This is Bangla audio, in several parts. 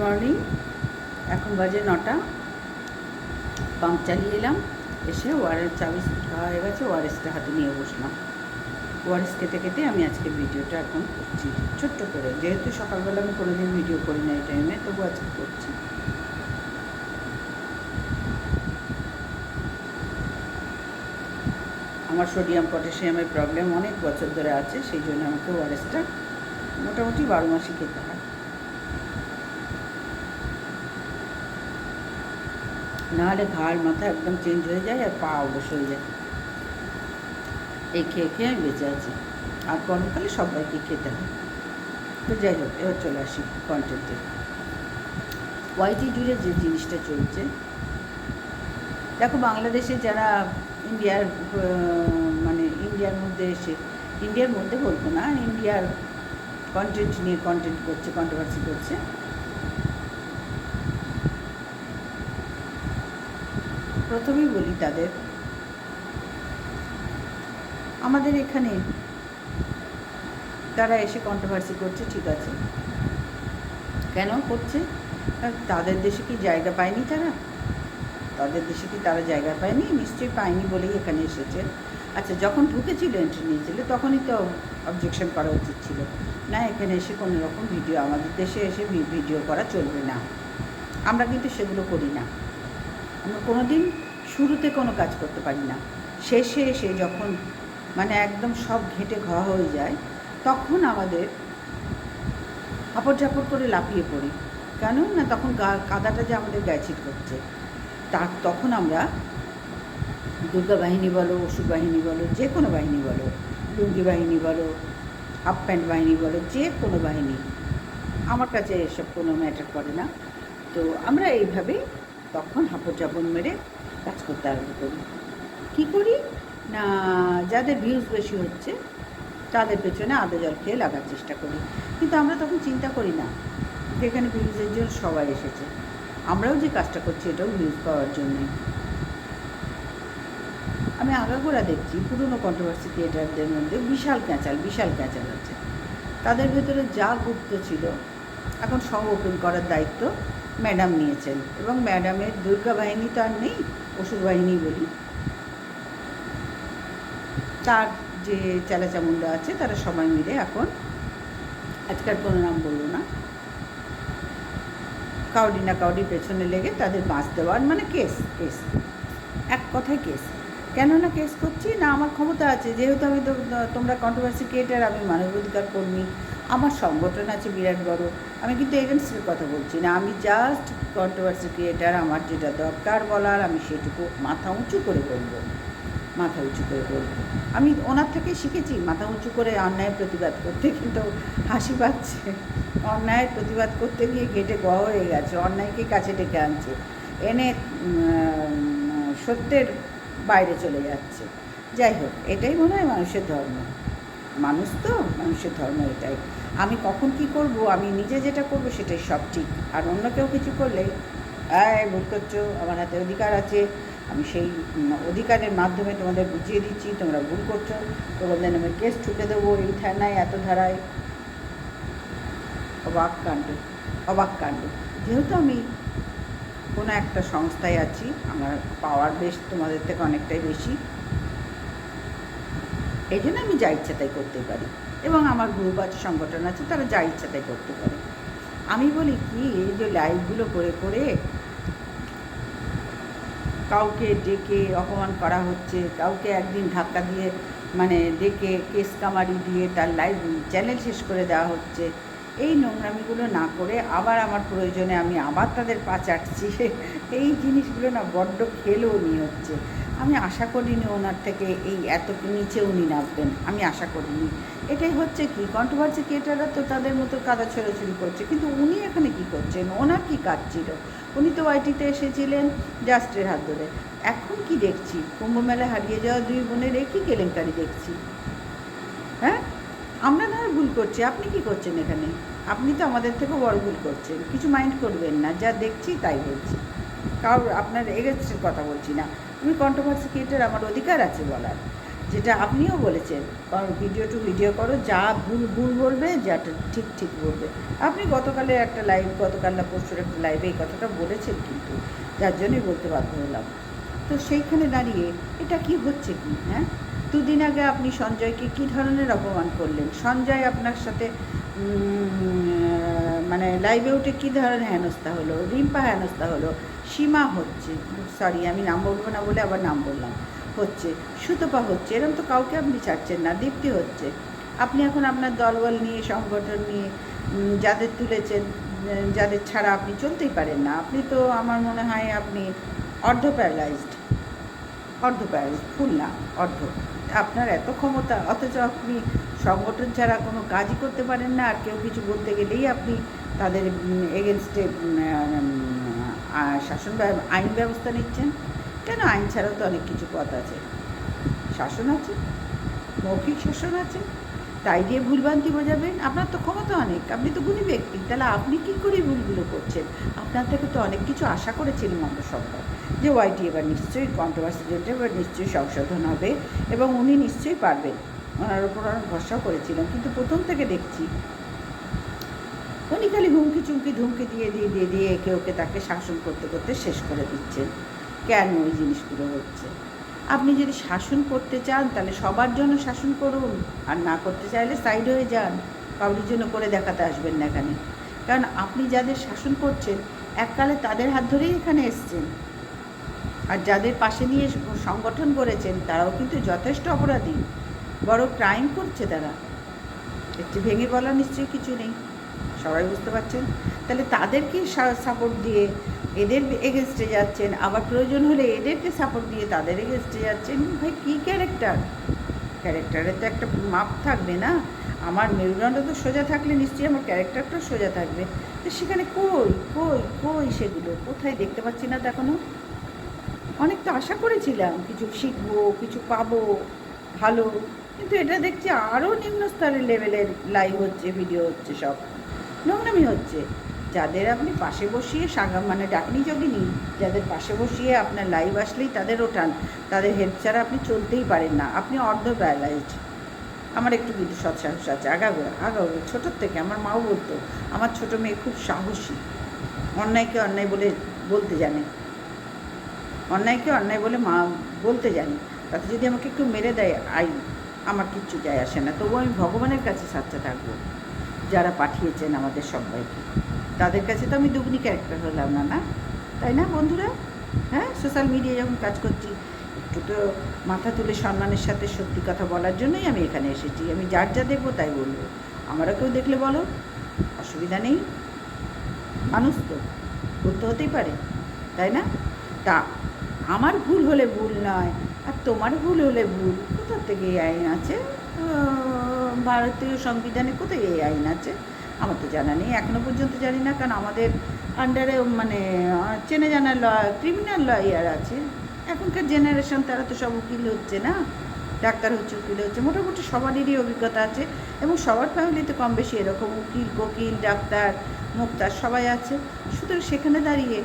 মর্নিং এখন বাজে নটা। পাম্প চালিয়ে এলাম, এসে ওয়ারের চাবি খাওয়া হয়ে গেছে ওয়ারেসটা হাতে নিয়ে বসলাম। ওয়ারেস খেতে খেতে আমি আজকে ভিডিওটা এখন করছি, ছোট্ট করে। যেহেতু সকালবেলা আমি কোনোদিন ভিডিও করি না এই টাইমে তবু আজকে করছি। আমার সোডিয়াম পটাশিয়ামের প্রবলেম অনেক বছর ধরে আছে, সেই জন্য আমাকে ওয়ারেসটা মোটামুটি বারো মাসই খেতে হয়। নাহলে ঘাড়, মাথা একদম চেঞ্জ হয়ে যায় আর পা অবশ হয়ে যায়। এই খেয়ে খেয়ে আমি বেঁচে আছি। আর গরমকালে সবাইকে খেতে হয়। তো যাই হোক, এবার চলে আসি কন্টেন্টে ওয়াইটি জুড়ে যে জিনিসটা চলছে, দেখো বাংলাদেশে যারা ইন্ডিয়ার মানে ইন্ডিয়ার মধ্যে এসে, ইন্ডিয়ার মধ্যে বলব না, ইন্ডিয়ার কন্টেন্ট নিয়ে কন্টেন্ট করছে কন্ট্রোভার্সি করছে প্রথমেই বলি তাদের। আমাদের এখানে তারা এসে কন্ট্রোভার্সি করছে, ঠিক আছে। কেন করছে? তাদের দেশে কি জায়গা পায়নি তারা? তাদের দেশে কি তারা জায়গা পায়নি? নিশ্চয়ই পায়নি বলেই এখানে এসেছে। আচ্ছা যখন ঢুকেছিল এন্ট্রি নিয়েছিল, তখনই তো অবজেকশন করা উচিত ছিল। না, এখানে এসে কোনো রকম ভিডিও আমাদের দেশে এসে ভিডিও করা চলবে না। আমরা কিন্তু সেগুলো করি না। আমরা কোনো দিন শুরুতে কোনো কাজ করতে পারি না। শেষে এসে যখন মানে একদম সব ঘেঁটে ঘা হয়ে যায়, তখন আমাদের আপড় ঝাপড় করে লাফিয়ে পড়ি। কেন না তখন গা, কাদাটা যে আমাদের গায়ে ছিট করছে তা তখন আমরা দুর্গা বাহিনী বলো অসুর বাহিনী বলো, যে কোনো বাহিনী বলো, লুঙ্গি বাহিনী বলো, হাফ প্যান্ট বাহিনী বলো, যে কোনো বাহিনী, আমার কাছে এসব কোনো ম্যাটার করে না। তো আমরা এইভাবেই তখন হাঁপড় চাপড় মেরে কাজ করতে আরম্ভ করি। কী করি? না, যাদের ভিউজ বেশি হচ্ছে, তাদের পেছনে আদা জল খেয়ে লাগার চেষ্টা করি। কিন্তু আমরা তখন চিন্তা করি না যে এখানে ভিউজের জন্য সবাই এসেছে। আমরাও যে কাজটা করছি, এটাও ভিউজ পাওয়ার জন্যই আমি আগাগোড়া দেখছি, পুরনো কন্ট্রোভার্সি ক্রিয়েটারদের মধ্যে বিশাল ক্যাঁচাল বিশাল ক্যাঁচাল আছে। তাদের ভেতরে যা গুপ্ত ছিল, এখন সব ওপেন করার দায়িত্ব ম্যাডাম নিয়েছেন এবং ম্যাডামের দুর্গা বাহিনী তো আর নেই অসুর বাহিনী বলি। তার যে চালাচামুন্ডা আছে, তারা সবাই মিলে এখন, আজকাল কোনো নাম বলল না, কাউডি না কাউডি পেছনে লেগে তাদের বাঁচ দেওয়ার মানে কেস কেস, এক কথায় কেস। কেন না কেস করছি? না, আমার ক্ষমতা আছে, যেহেতু আমি তো, তোমরা কন্ট্রোভার্সি ক্রিয়েটার আমি মানবাধিকার কর্মী আমার সংগঠন আছে বিরাট বড়, আমি কিন্তু এগেনস্টের কথা বলছি না, আমি জাস্ট কন্ট্রোভার্সি ক্রিয়েটার আমার যেটা দরকার বলার আমি সেটুকু মাথা উঁচু করে বলব, মাথা উঁচু করে বলব। আমি ওনার থেকে শিখেছি, মাথা উঁচু করে অন্যায় প্রতিবাদ করতে, কিন্তু হাসি পাচ্ছে। অন্যায়ের প্রতিবাদ করতে গিয়ে গেটে গ হয়ে গেছে, অন্যায়কে কাছে ডেকে আনছে, এনে সত্যের বাইরে চলে যাচ্ছে। যাই হোক, এটাই মনে হয় মানুষের ধর্ম। মানুষ তো, মানুষের ধর্ম এটাই। আমি কখন কি করব, আমি নিজে যেটা করব সেটাই সব ঠিক। আর অন্য কেউ কিছু করলে, এই ভুল করছ, আমার হাতে অধিকার আছে, আমি সেই অধিকারের মাধ্যমে তোমাদের বুঝিয়ে দিচ্ছি, তোমরা ভুল করছ তোমাদের নামে কেস ছুটে দেবো এই থানায়, এত ধারায়। অবাক কাণ্ড অবাক কাণ্ড। যেহেতু আমি কোনো একটা সংস্থায় আছি, আমার পাওয়ার বেশ তোমাদের থেকে অনেকটাই বেশি। এই জন্য আমি যা ইচ্ছা তাই করতে পারি। এবং আমার গ্রুপ আছে, সংগঠন আছে, তারা যা ইচ্ছা তাই করতে পারে। আমি বলি কি, এই যে লাইভগুলো করে করে কাউকে ডেকে অপমান করা হচ্ছে, কাউকে একদিন ধাক্কা দিয়ে মানে ডেকে কেস কামারি দিয়ে তার লাইভ চ্যানেল শেষ করে দেওয়া হচ্ছে, এই নোংরামিগুলো না করে আবার আমার প্রয়োজনে আমি আবার তাদের পা চাটছি এই জিনিসগুলো না বড্ড খেলেও নিয়ে হচ্ছে। আমি আশা করিনি ওনার থেকে এই এত নিচে উনি নামবেন। আমি আশা করিনি। এটাই হচ্ছে কি কন্ট্রোভার্সি ক্রিয়েটাররা তো তাদের মতো কাদা ছোড়াছুড়ি করছে, কিন্তু উনি এখানে কি করছেন? ওনার কি কাজ ছিল? উনি তো ওয়াইটিতে এসেছিলেন জাস্টের হাত ধরে। এখন কি দেখছি? কুম্ভমেলায় হারিয়ে যাওয়া দুই বোনের একই কেলেঙ্কারি দেখছি। হ্যাঁ? আমরা না ভুল করছি, আপনি কি করছেন এখানে? আপনি তো আমাদের থেকে বড় ভুল করছেন। কিছু মাইন্ড করবেন না, যা দেখছি তাই বলছি। কারোর আপনার এগেনস্টের কথা বলছি না। আমি কন্ট্রোভার্সি ক্রিয়েটার আমার অধিকার আছে বলার। যেটা আপনিও বলেছেন, কারণ ভিডিও টু ভিডিও করো, যা ভুল ভুল বলবে যাটা ঠিক ঠিক বলবে। আপনি গতকালে একটা লাইভ গতকাল না পরশুর একটা লাইভে এই কথাটা বলেছেন কিন্তু, যার জন্যই বলতে বাধ্য হলাম। তো সেইখানে দাঁড়িয়ে এটা কি হচ্ছে কি হ্যাঁ? দুদিন আগে আপনি সঞ্জয়কে কি ধরনের অপমান করলেন? সঞ্জয় আপনার সাথে মানে লাইভে উঠে কী ধরনের হেনস্থা হলো? রিম্পা হেনস্থা হলো? সীমা হচ্ছে। সরি আমি নাম বলব না বলে আবার নাম বললাম। হচ্ছে, সুতপা হচ্ছে এরকম তো কাউকে আপনি ছাড়ছেন না, দীপ্তি হচ্ছে। আপনি এখন আপনার দলবল নিয়ে, সংগঠন নিয়ে যাদের তুলেছেন যাদের ছাড়া আপনি চলতেই পারেন না। আপনি তো আমার মনে হয় আপনি অর্ধ প্যারালাইজড অর্ধ প্যারালাইজড ফুল না, অর্ধ। আপনার এত ক্ষমতা, অথচ আপনি সংগঠন ছাড়া কোনো কাজই করতে পারেন না, আর কেউ কিছু বলতে গেলেই আপনি তাদের এগেনস্টে শাসন ব্যব- আইন ব্যবস্থা নিচ্ছেন। কেন? আইন ছাড়াও তো অনেক কিছু পথ আছে। শাসন আছে, মৌখিক শাসন আছে, তাই দিয়ে ভুলভ্রান্তি বোঝাবেন? আপনার তো ক্ষমতা অনেক, আপনি তো গুণী ব্যক্তি, তাহলে আপনি কী করে ভুলগুলো করছেন? আপনার থেকে তো অনেক কিছু আশা করেছিলাম আমরা সবাই, যে ওয়াইটি এবার নিশ্চয়ই কন্ট্রোভার্সি যেটা এবার নিশ্চয়ই সংশোধন হবে এবং উনি নিশ্চয়ই পারবেন। ওনার উপর ভরসাও করেছিলাম, কিন্তু প্রথম থেকে দেখছি উনি খালি হুমকি চুমকি ধুমকি দিয়ে দিয়ে দিয়ে দিয়ে একে ওকে তাকে শাসন করতে করতে শেষ করে দিচ্ছেন। কেন ওই জিনিসগুলো হচ্ছে? আপনি যদি শাসন করতে চান, তাহলে সবার জন্য শাসন করুন। আর না করতে চাইলে সাইড হয়ে যান। কাউরির জন্য করে দেখাতে আসবেন না এখানে। কারণ আপনি যাদের শাসন করছেন, এককালে তাদের হাত ধরেই এখানে এসছেন। আর যাদের পাশে নিয়ে সংগঠন করেছেন, তারাও কিন্তু যথেষ্ট অপরাধী। বড় ক্রাইম করছে তারা। একটু ভেঙে বলা নিশ্চয়ই কিছু নেই। সবাই বুঝতে পারছেন? তাহলে তাদেরকে সাপোর্ট দিয়ে এদের এগেনস্টে যাচ্ছেন, আবার প্রয়োজন হলে এদেরকে সাপোর্ট দিয়ে তাদের এগেনস্টে যাচ্ছেন। ভাই, কী ক্যারেক্টার ক্যারেক্টারের তো একটা মাপ থাকবে না। আমার মেরুদণ্ড তো সোজা থাকলে নিশ্চয়ই আমার ক্যারেক্টারটাও সোজা থাকবে। তো সেখানে কই কই কই সেগুলো? কোথায় দেখতে পাচ্ছি না তো এখনও? অনেক তো আশা করেছিলাম, কিছু শিখব, কিছু পাবো, ভালো। কিন্তু এটা দেখছি আরও নিম্ন স্তরের লেভেলের লাইভ হচ্ছে ভিডিও হচ্ছে সব। নোংরামি হচ্ছে। যাদের আপনি পাশে বসিয়ে সাগা মানে ডাকনি যোগিনি যাদের পাশে বসিয়ে আপনার লাইভ আসলেই তাদের ওঠান, তাদের হেল্প ছাড়া আপনি চলতেই পারেন না। আপনি অর্ধ প্যারালাইজড আমার একটু কিন্তু সৎসাহস আছে। আগাগোড়া আগাগোড়া ছোটোর থেকে আমার মাও বলতো, আমার ছোটো মেয়ে খুব সাহসী। অন্যায়কে অন্যায় বলে বলতে জানে। অন্যায়কে অন্যায় বলে মা বলতে জানি। তাতে যদি আমাকে একটু মেরে দেয়, আই, আমার কিচ্ছু যায় আসে না। তবু আমি ভগবানের কাছে সাচ্চা থাকব। যারা পাঠিয়েছেন আমাদের সবাইকে। তাদের কাছে তো আমি দুগ্নি ক্যারেক্টার হলাম না না? তাই না বন্ধুরা? হ্যাঁ? সোশ্যাল মিডিয়ায় যখন কাজ করছি, একটু তো মাথা তুলে সম্মানের সাথে সত্যি কথা বলার জন্যই আমি এখানে এসেছি। আমি যার যা দেখব তাই বলব। আমারও কেউ দেখলে বলো? অসুবিধা নেই। মানুষ তো, ভুল তো হতেই পারে, তাই না? তা আমার ভুল হলে ভুল নয়, আর তোমার ভুল হলে ভুল, কোথা থেকে আইন আছে? ভারতীয় সংবিধানে কোথায় এই আইন আছে? আমার তো জানা নেই এখনও পর্যন্ত জানি না, কারণ আমাদের আন্ডারে মানে চেনা জানা ল ক্রিমিনাল লয়ার আছে। এখনকার জেনারেশন তারা তো সব উকিল হচ্ছে না, ডাক্তার হচ্ছে, উকিল হচ্ছে, মোটামুটি সবারই অভিজ্ঞতা আছে, এবং সবার ফ্যামিলিতে কম বেশি এরকম উকিল, কোকিল, ডাক্তার, মুক্তার সবাই আছে। সুতরাং সেখানে দাঁড়িয়ে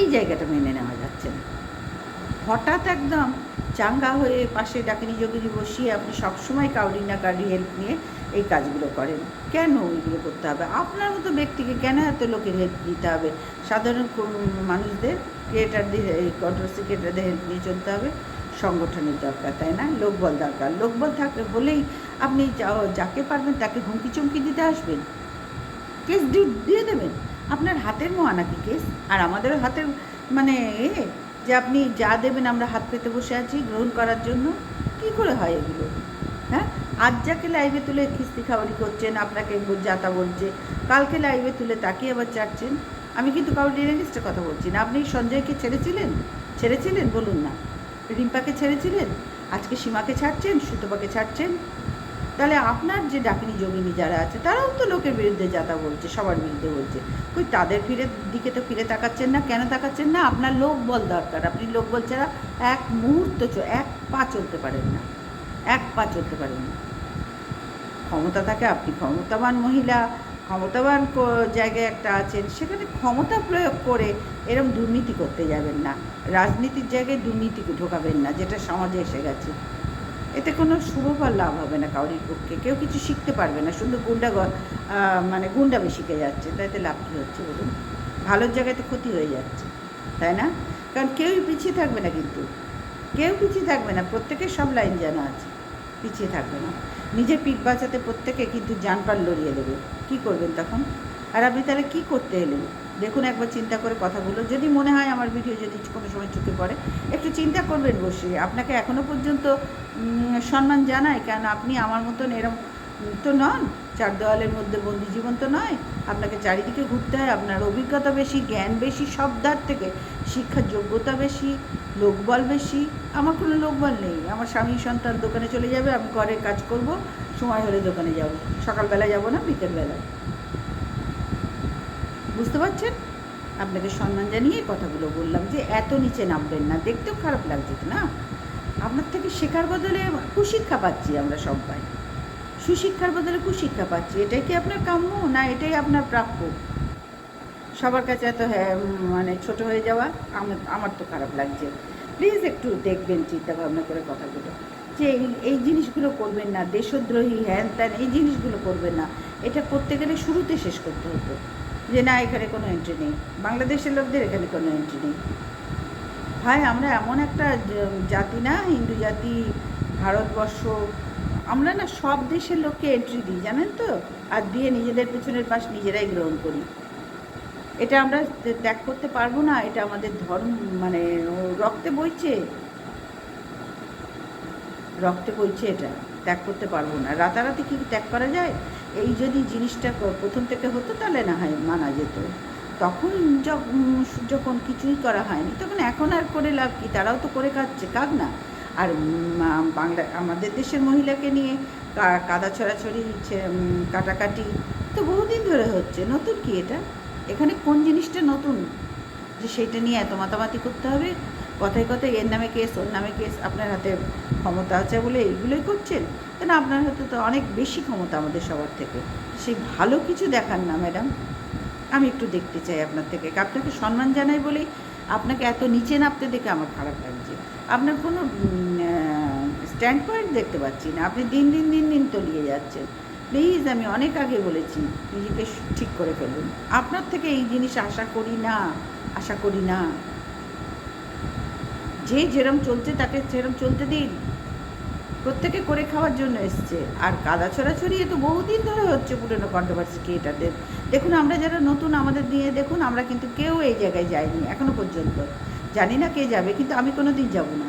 এই জায়গাটা মেনে নেওয়া যাচ্ছে না। হঠাৎ একদম চাঙ্গা হয়ে পাশে ডাকিনি যোগিনী বসিয়ে আপনি সবসময় কাউরি না কাউরি হেল্প নিয়ে এই কাজগুলো করেন। কেন ওইগুলো করতে হবে? আপনার মতো ব্যক্তিকে কেন এত লোকের হেল্প দিতে হবে? সাধারণ মানুষদের ক্রিয়েটারদের এই কন্ট্রোভার্সি ক্রিয়েটারদের হেল্প নিয়ে চলতে হবে। সংগঠনের দরকার, তাই না? লোকবল দরকার। লোকবল থাকলে হলেই আপনি যাকে পারবেন তাকে হুমকি চমকি দিতে আসবেন। কেস দিয়ে দেবেন। আপনার হাতের মোয়া নাকি কেস? আর আমাদেরও হাতের মানে যে আপনি যা দেবেন আমরা হাত পেতে বসে আছি, গ্রহণ করার জন্য। কি করে হয় এগুলো? হ্যাঁ? আজ যাকে লাইভে তুলে খিস্তি খাবারি করছেন, আপনাকে যাতা বলছে, কালকে লাইভে তুলে তাকে আবার চাটছেন, আমি কিন্তু কারোর ডিরেগিস্টে কথা বলছি না। আপনি সঞ্জয়কে ছেড়েছিলেন? ছেড়েছিলেন? বলুন না। রিম্পাকে ছেড়েছিলেন? আজকে সীমাকে ছাড়ছেন, সুতপাকে ছাড়ছেন তাহলে আপনার যে ডাকিনী যোগিনী যারা আছে, তারাও তো লোকের বিরুদ্ধে যাতা বলছে, সবার বিরুদ্ধে বলছে। কই তাদের ফিরে দিকে তো ফিরে তাকাচ্ছেন না, কেন তাকাচ্ছেন না? আপনার লোক বল দরকার। আপনি লোক বল ছাড়া এক মুহূর্ত এক পা চলতে পারেন না। এক পা চলতে পারেন না। ক্ষমতা থাকে, আপনি ক্ষমতাবান মহিলা, ক্ষমতাবান জায়গায় একটা আছেন, সেখানে ক্ষমতা প্রয়োগ করে এরম দুর্নীতি করতে যাবেন না। রাজনীতির জায়গায় দুর্নীতি ঢোকাবেন না, যেটা সমাজে এসে গেছে। এতে কোনো শুভফল লাভ হবে না কাউরির পক্ষে। কেউ কিছু শিখতে পারবে না। শুধু গুন্ডা মানে গুন্ডামি শিখে যাচ্ছে। তাইতে লাভ কী হচ্ছে বলুন? ভালোর জায়গাতে ক্ষতি হয়ে যাচ্ছে, তাই না? কারণ কেউই পিছিয়ে থাকবে না কিন্তু। কেউ পিছিয়ে থাকবে না। প্রত্যেকের সব লাইন জানা আছে, পিছিয়ে থাকবে না। নিজের পিঠ বাঁচাতে প্রত্যেকে কিন্তু জানপাল লড়িয়ে দেবে। কি করবেন তখন? আর আপনি তাহলে কী করতে এলেন? দেখুন একবার চিন্তা করে কথাগুলো। যদি মনে হয় আমার ভিডিও যদি কোনো সময় চোখে পড়ে, একটু চিন্তা করবেন বসে আপনাকে এখনও পর্যন্ত সম্মান জানায় কেন আপনি আমার মতন এরম তো নন। চার দেওয়ালের মধ্যে বন্দি জীবন তো নয়। আপনাকে চারিদিকে ঘুরতে হয়। আপনার অভিজ্ঞতা বেশি, জ্ঞান বেশি সব দার থেকে। শিক্ষার যোগ্যতা বেশি, লোকবল বেশি। আমার কোনো লোকবল নেই। আমার স্বামী সন্তান দোকানে চলে যাবে, আমি ঘরের কাজ করব। সময় হলে দোকানে যাব। সকালবেলা যাব না, বিকেলবেলায়। বুঝতে পারছেন? আপনাকে সম্মান জানিয়ে কথাগুলো বললাম যে এত নিচে নামবেন না, দেখতেও খারাপ লাগছে না? আপনার থেকে শেখার বদলে কুশিক্ষা পাচ্ছি আমরা সবাই। সুশিক্ষার বদলে কুশিক্ষা পাচ্ছি। এটাই কি আপনার কাম্য না এটাই আপনার প্রাপ্য? সবার কাছে এত হ্যাঁ মানে ছোট হয়ে যাওয়া, আমার আমার তো খারাপ লাগছে। প্লিজ একটু দেখবেন চিন্তা ভাবনা করে কথাগুলো। যে এই এই জিনিসগুলো করবেন না, দেশদ্রোহী, হ্যান ত্যান, এই জিনিসগুলো করবেন না। এটা করতে গেলে শুরুতে শেষ করতে হতো। যে না, এখানে কোনো এন্ট্রি নেই। বাংলাদেশের লোকদের এখানে কোনো এন্ট্রি নেই। ভাই, আমরা এমন একটা জাতি না, হিন্দু জাতি, ভারতবর্ষ, আমরা না সব দেশের লোককে এন্ট্রি দিই, জানেন তো? আর দিয়ে নিজেদের পেছনের পাশ নিজেরাই গ্রহণ করি। এটা আমরা ত্যাগ করতে পারব না, এটা আমাদের ধর্ম মানে রক্তে বইছে। রক্তে বইছে এটা, ত্যাগ করতে পারব না। রাতারাতি কি ত্যাগ করা যায়? এই যদি জিনিসটা প্রথম থেকে হতো তাহলে না হয় মানা যেত। তখন যখ- যখন কিছুই করা হয়নি, তখন এখন আর করে লাভ কি? তারাও তো করে খাচ্ছে, কাক না? আর বাংলা, আমাদের দেশের মহিলাকে নিয়ে কাদা ছড়াছড়ি কাটাকাটি তো বহুদিন ধরে হচ্ছে। নতুন কি এটা? এখানে কোন জিনিসটা নতুন? যে সেইটা নিয়ে এত মাতামাতি করতে হবে? কথায় কথায় এর নামে কেস ওর নামে কেস আপনার হাতে ক্ষমতা আছে বলে এইগুলোই করছেন? কেন আপনার হাতে তো অনেক বেশি ক্ষমতা আমাদের সবার থেকে। সেই ভালো কিছু দেখান না, ম্যাডাম। আমি একটু দেখতে চাই আপনার থেকে। আপনাকে সম্মান জানাই বলেই আপনাকে এত নিচে নামতে দেখে আমার খারাপ লাগছে। আপনার কোনো স্ট্যান্ড পয়েন্ট দেখতে পাচ্ছি না। আপনি দিন দিন দিন দিন তলিয়ে যাচ্ছেন। প্লিজ আমি অনেক আগে বলেছি, নিজেকে ঠিক করে ফেলুন। আপনার থেকে এই জিনিস আশা করি না, আশা করি না। যে যেরম চলছে তাকে সেরম চলতে দিন। প্রত্যেকে করে খাওয়ার জন্য এসছে। আর কাদা ছড়াছড়ি এ তো বহুদিন ধরে হচ্ছে পুরনো কন্ট্রোভার্সি ক্রিয়েটারদের দেখুন, আমরা যারা নতুন আমাদের দিয়ে দেখুন, আমরা কিন্তু কেউ এই জায়গায় যাইনি, এখনও পর্যন্ত। জানি না কে যাবে, কিন্তু আমি কোনো দিন যাব না।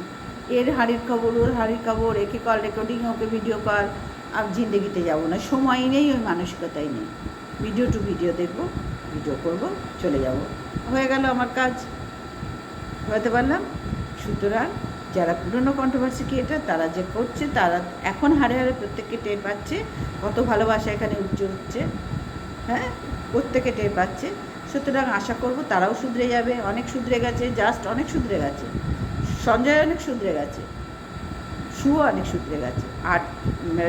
এর হাড়ির খবর, ওর হাড়ির খবর, একে call recording okay video call আর জিন্দগিতে যাব না। সময় নেই, ওই মানসিকতাই নেই। ভিডিও টু ভিডিও দেখব ভিডিও করব, চলে যাব। হয়ে গেল আমার কাজ। হতে পারলাম? সুতরাং যারা পুরনো কন্ট্রোভার্সি ক্রিয়েটার তারা যে করছে, তারা এখন হারে হারে প্রত্যেককে টের পাচ্ছে। কত ভালোবাসা এখানে উচ্চ হচ্ছে। হ্যাঁ? প্রত্যেকে টের পাচ্ছে। সুতরাং আশা করব তারাও শুধরে যাবে। অনেক শুধরে গেছে জাস্ট অনেক শুধরে গেছে। সঞ্জয় অনেক শুধরে গেছে। শুও অনেক শুধরে গেছে। আর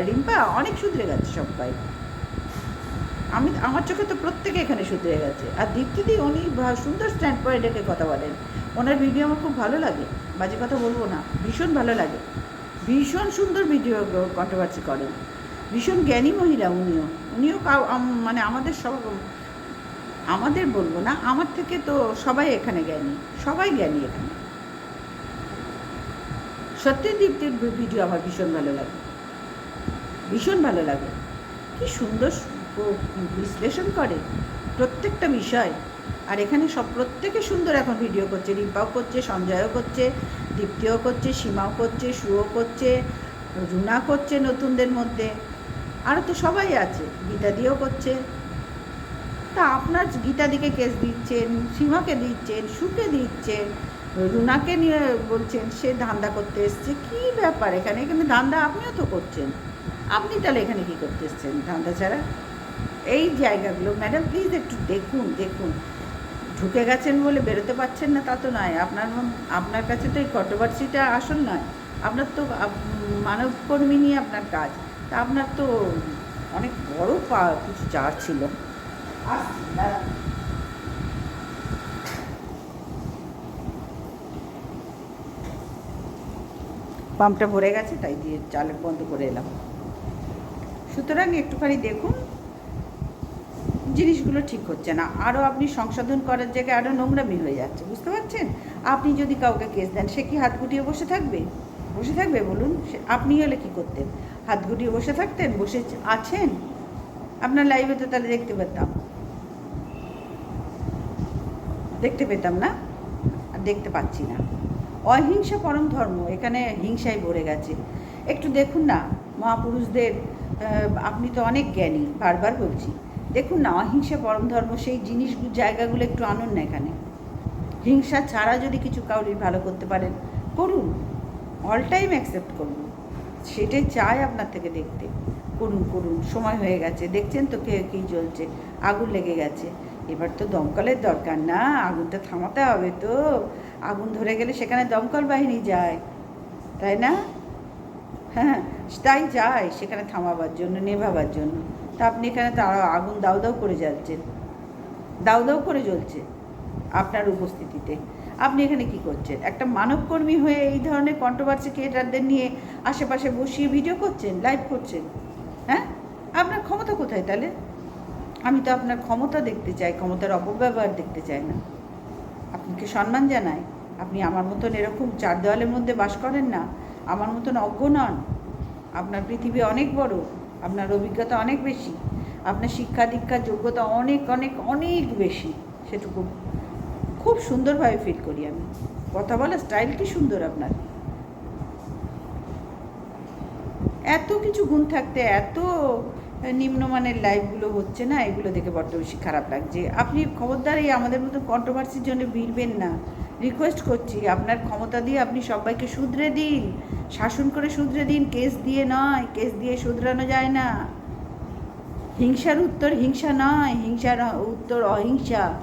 রিম্পা অনেক শুধরে গেছে সবাই। আমি, আমার চোখে তো প্রত্যেকে এখানে শুধরে গেছে। আর দীপ্তিদি, উনি সুন্দর স্ট্যান্ড পয়েন্ট রেখে কথা বলেন। ওনার ভিডিও আমার খুব ভালো লাগে। বাজে কথা বলব না। ভীষণ ভালো লাগে। ভীষণ সুন্দর ভিডিও কন্ট্রোভার্সি করেন। ভীষণ জ্ঞানী মহিলা উনিও। উনিও মানে আমাদের সব, আমাদের বলব না, আমার থেকে তো সবাই এখানে জ্ঞানী। সবাই জ্ঞানী এখানে। সত্যি ভিডিও আমার ভীষণ ভালো লাগে। ভীষণ ভালো লাগে। কি সুন্দর বিশ্লেষণ করে। প্রত্যেকটা বিষয় আর এখানে সব প্রত্যেকে সুন্দর এখন ভিডিও করছে। রিম্পাও করছে, সঞ্জয়ও করছে, দীপ্তিও করছে, সীমাও করছে, সুও করছে, রুনা করছে নতুনদের মধ্যে। আরও তো সবাই আছে গীতাদিও করছে। তা আপনার গীতাদিকে কেস দিচ্ছেন, সীমাকে দিচ্ছেন, সুকে দিচ্ছেন, রুনাকে নিয়ে বলছেন, সে ধান্দা করতে এসছে। কি ব্যাপার এখানে? এখানে ধান্দা আপনিও তো করছেন। আপনি তাহলে এখানে কি করতে এসছেন ধান্দা ছাড়া? এই জায়গাগুলো ম্যাডাম প্লিজ একটু দেখুন দেখুন। ঢুকে গেছেন বলে বেরোতে পারছেন না, তা তো নয়। আপনার আপনার কাছে তো এই কন্ট্রোভার্সিটা আসল নয়। আপনার তো মানবকর্মী নিয়ে আপনার কাজ। তা আপনার তো অনেক বড় পা, কিছু চার ছিল। পাম্পটা ভরে গেছে, তাই দিয়ে চালের বন্ধ করে এলাম। সুতরাং একটুখানি দেখুন জিনিসগুলো ঠিক হচ্ছে না। আরও আপনি সংশোধন করার জায়গায় আরও নোংরামি হয়ে যাচ্ছে, বুঝতে পারছেন? আপনি যদি কাউকে কেস দেন, সে কি হাত গুটিয়ে বসে থাকবে? বসে থাকবে বলুন আপনি হলে কি করতেন? হাত গুটিয়ে বসে থাকতেন? বসে আছেন? আপনার লাইভে তো তাহলে দেখতে পেতাম দেখতে পেতাম না? দেখতে পাচ্ছি না। অহিংসা পরম ধর্ম, এখানে হিংসায় ভরে গেছে। একটু দেখুন না, মহাপুরুষদের আপনি তো অনেক জ্ঞানী, বারবার বলছি। দেখুন না, অহিংসা পরম ধর্ম, সেই জিনিস জায়গাগুলো একটু আনুন না এখানে। হিংসা ছাড়া যদি কিছু কাউরির ভালো করতে পারেন, করুন। অল টাইম অ্যাকসেপ্ট করুন। সেটাই চাই আপনার থেকে দেখতে। করুন করুন। সময় হয়ে গেছে। দেখছেন তো কে, কী জ্বলছে? আগুন লেগে গেছে। এবার তো দমকলের দরকার না। আগুনটা থামাতে হবে তো। আগুন ধরে গেলে সেখানে দমকল বাহিনী যায়। তাই না? হ্যাঁ তাই যায় সেখানে থামাবার জন্য, নেভাবার জন্য। তা আপনি এখানে তো আগুন দাউ দাউ করে জ্বলছেন দাউ দাউ করে জ্বলছে আপনার উপস্থিতিতে। আপনি এখানে কি করছেন? একটা মানবকর্মী হয়ে এই ধরনের কন্ট্রোভার্সি ক্রিয়েটারদের নিয়ে আশেপাশে বসিয়ে ভিডিও করছেন লাইভ করছেন? হ্যাঁ? আপনার ক্ষমতা কোথায় তাহলে? আমি তো আপনার ক্ষমতা দেখতে চাই, ক্ষমতার অপব্যবহার দেখতে চাই না। আপনাকে সম্মান জানাই। আপনি আমার মতন এরকম চার দেওয়ালের মধ্যে বাস করেন না। আমার মতন অজ্ঞ নন। আপনার পৃথিবী অনেক বড়। আপনার অভিজ্ঞতা অনেক বেশি, আপনার শিক্ষা দীক্ষার যোগ্যতা অনেক অনেক অনেক বেশি সেটুকু খুব সুন্দরভাবে ফিল করি আমি। কথা বলার স্টাইল কি সুন্দর আপনার। এত কিছু গুণ থাকতে, এত নিম্নমানের লাইফগুলো হচ্ছে না, এগুলো দেখে বড্ড বেশি খারাপ লাগছে। আপনি খবরদার এই আমাদের মতো কন্ট্রোভার্সির জন্য ভিড়বেন না। রিকোয়েস্ট করছি, আপনার ক্ষমতা দিয়ে আপনি সবাইকে শুধরে দিন। শাসন করে শুধরে দিন, কেস দিয়ে নয়, কেস দিয়ে শুধরানো যায় না। হিংসার উত্তর হিংসা নয়, হিংসার উত্তর অহিংসা।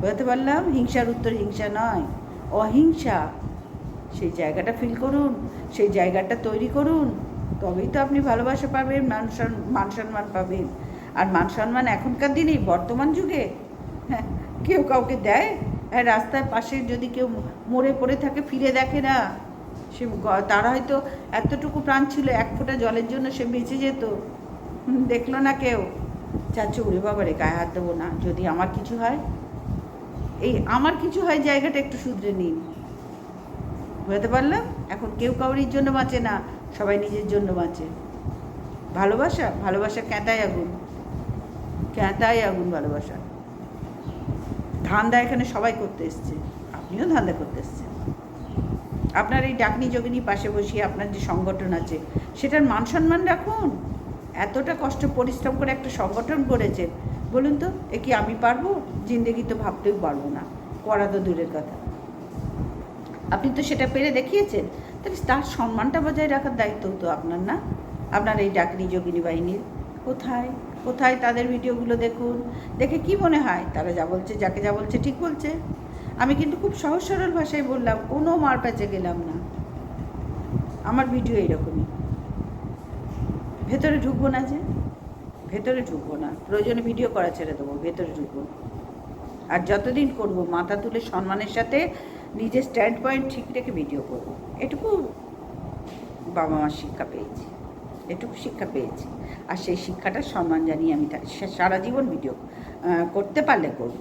বোঝাতে পারলাম? হিংসার উত্তর হিংসা নয়, অহিংসা। সেই জায়গাটা ফিল করুন, সেই জায়গাটা তৈরি করুন। তবেই তো আপনি ভালোবাসা পাবেন, মান সন- মান সম্মান পাবেন। আর মান সম্মান এখনকার দিনেই, বর্তমান যুগে। হ্যাঁ কেউ কাউকে দেয়? হ্যাঁ রাস্তার পাশে যদি কেউ মরে পড়ে থাকে, ফিরে দেখে না। সে তার হয়তো এতটুকু প্রাণ ছিল, এক ফোঁটা জলের জন্য সে বেঁচে যেত। দেখল না কেউ। চাচ্ছে ওরে বাবা রে, গায়ে হাত দেবো না, যদি আমার কিছু হয়। এই আমার কিছু হয়, জায়গাটা একটু শুধরে নিন। বুঝতে পারলাম এখন কেউ কাউরির জন্য বাঁচে না, সবাই নিজের জন্য বাঁচে। ভালোবাসা? ভালোবাসা ক্যাঁতায় আগুন। ক্যাঁতায় আগুন ভালোবাসা। ধান্দা এখানে সবাই করতে এসছে। আপনিও ধান্দা করতে এসছেন। আপনার এই ডাকনি যোগিনী পাশে বসিয়ে আপনার যে সংগঠন আছে, সেটার মান সম্মান রাখুন। এতটা কষ্ট পরিশ্রম করে একটা সংগঠন করেছেন। বলুন তো, এ কি আমি পারব? জিন্দেগি তো ভাবতেও পারব না। করা তো দূরের কথা। আপনি তো সেটা পেরে দেখিয়েছেন। তাহলে তার সম্মানটা বজায় রাখার দায়িত্ব তো আপনার না? আপনার এই ডাকনি যোগিনী বাহিনীর। কোথায়? কোথায় তাদের ভিডিওগুলো দেখুন। দেখে কি মনে হয়? তারা যা বলছে, যাকে যা বলছে, ঠিক বলছে? আমি কিন্তু খুব সহজ সরল ভাষায় বললাম, কোনো মার প্যাচে গেলাম না। আমার ভিডিও এইরকমই। ভেতরে ঢুকবো না যে? ভেতরে ঢুকবো না। প্রয়োজনে ভিডিও করা ছেড়ে দেবো, ভেতরে ঢুকবো। আর যতদিন করব, মাথা তুলে সম্মানের সাথে নিজের স্ট্যান্ড পয়েন্ট ঠিক রেখে ভিডিও করব। এটুকু বাবা মার শিক্ষা পেয়েছি। এটুকু শিক্ষা পেয়েছি। আর সেই শিক্ষাটা সম্মান জানিয়ে আমি সারা জীবন ভিডিও করতে পারলে করব।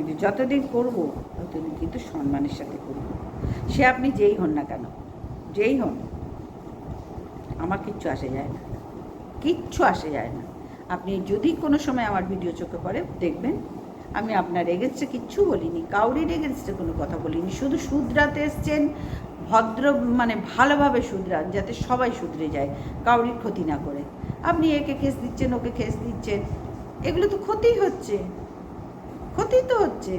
কিন্তু যতদিন করব, ততদিন কিন্তু সম্মানের সাথে করব। সে আপনি যেই হন না কেন, যেই হন, আমার কিচ্ছু আসে যায় না। কিচ্ছু আসে যায় না। আপনি যদি কোনো সময় আমার ভিডিও চোখে পড়ে, দেখবেন, আমি আপনার এগেনস্টে কিচ্ছু বলিনি, কাউরির এগেনস্টে কোনো কথা বলিনি, শুধু শুধরাতে এসছেন, ভদ্র মানে ভালোভাবে শুধরান, যাতে সবাই শুধরে যায়, কাউরির ক্ষতি না করে। আপনি একে কেস দিচ্ছেন, ওকে খেস দিচ্ছেন, এগুলো তো ক্ষতি হচ্ছে। ক্ষতি তো হচ্ছে।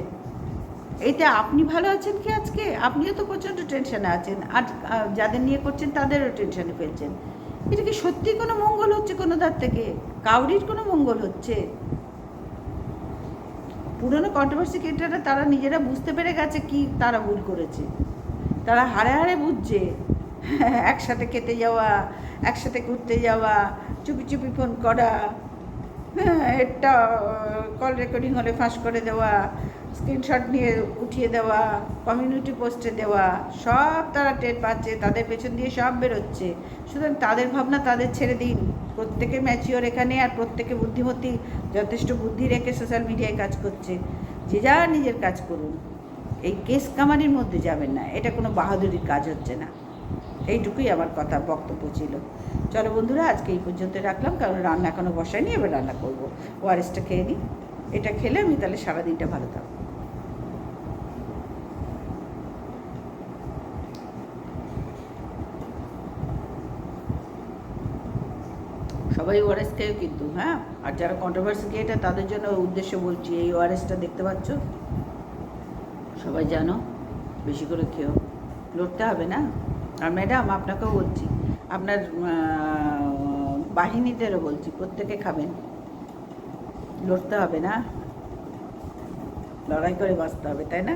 এইটা আপনি ভালো আছেন কি আজকে? আপনিও তো প্রচণ্ড টেনশনে আছেন। আর যাদের নিয়ে করছেন তাদেরও টেনশনে ফেলছেন। এটা কি সত্যি কোনো মঙ্গল হচ্ছে কোনো দার থেকে? কাউরির কোনো মঙ্গল হচ্ছে? পুরনো কন্ট্রোভার্সি ক্রিয়েটাররা তারা নিজেরা বুঝতে পেরে গেছে কি তারা ভুল করেছে। তারা হারে হারে বুঝছে। একসাথে খেতে যাওয়া, একসাথে ঘুরতে যাওয়া, চুপি চুপি ফোন করা হ্যাঁ এটা কল রেকর্ডিং হলে ফাঁস করে দেওয়া স্ক্রিনশট নিয়ে উঠিয়ে দেওয়া কমিউনিটি পোস্টে দেওয়া, সব তারা টের পাচ্ছে, তাদের পেছন দিয়ে সব বেরোচ্ছে। সুতরাং তাদের ভাবনা তাদের ছেড়ে দিন। প্রত্যেকে ম্যাচিওর এখানে আর প্রত্যেকে বুদ্ধিমতী, যথেষ্ট বুদ্ধি রেখে সোশ্যাল মিডিয়ায় কাজ করছে। যে যার নিজের কাজ করুন। এই কেস কামারির মধ্যে যাবেন না। এটা কোনো বাহাদুরির কাজ হচ্ছে না। এইটুকুই আমার কথা, বক্তব্য ছিল। চলো বন্ধুরা, আজকে এই পর্যন্ত রাখলাম, কারণ রান্না এখনও বসাইনি এবার রান্না করব। ওআরএসটা খেয়ে নিই এটা খেলে আমি তাহলে সারাদিনটা ভালো থাকব। সবাই ওআরএস খেয়েও কিন্তু হ্যাঁ? আর যারা কন্ট্রোভার্সি এটা তাদের জন্য উদ্দেশ্য বলছি, এই ওআরএসটা দেখতে পাচ্ছ? সবাই জানো, বেশি করে খেও। লড়তে হবে না? আর ম্যাডাম, আপনাকেও বলছি। আপনার বাহিনীদেরও বলছি, প্রত্যেকে খাবেন। লড়তে হবে না। লড়াই করে বাঁচতে হবে, তাই না?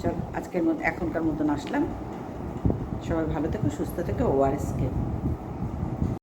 চল, আজকের মতো, এখনকার মতন আসলাম। সবাই ভালো থেকো, সুস্থ থেকো। ওআরএস খেয়ে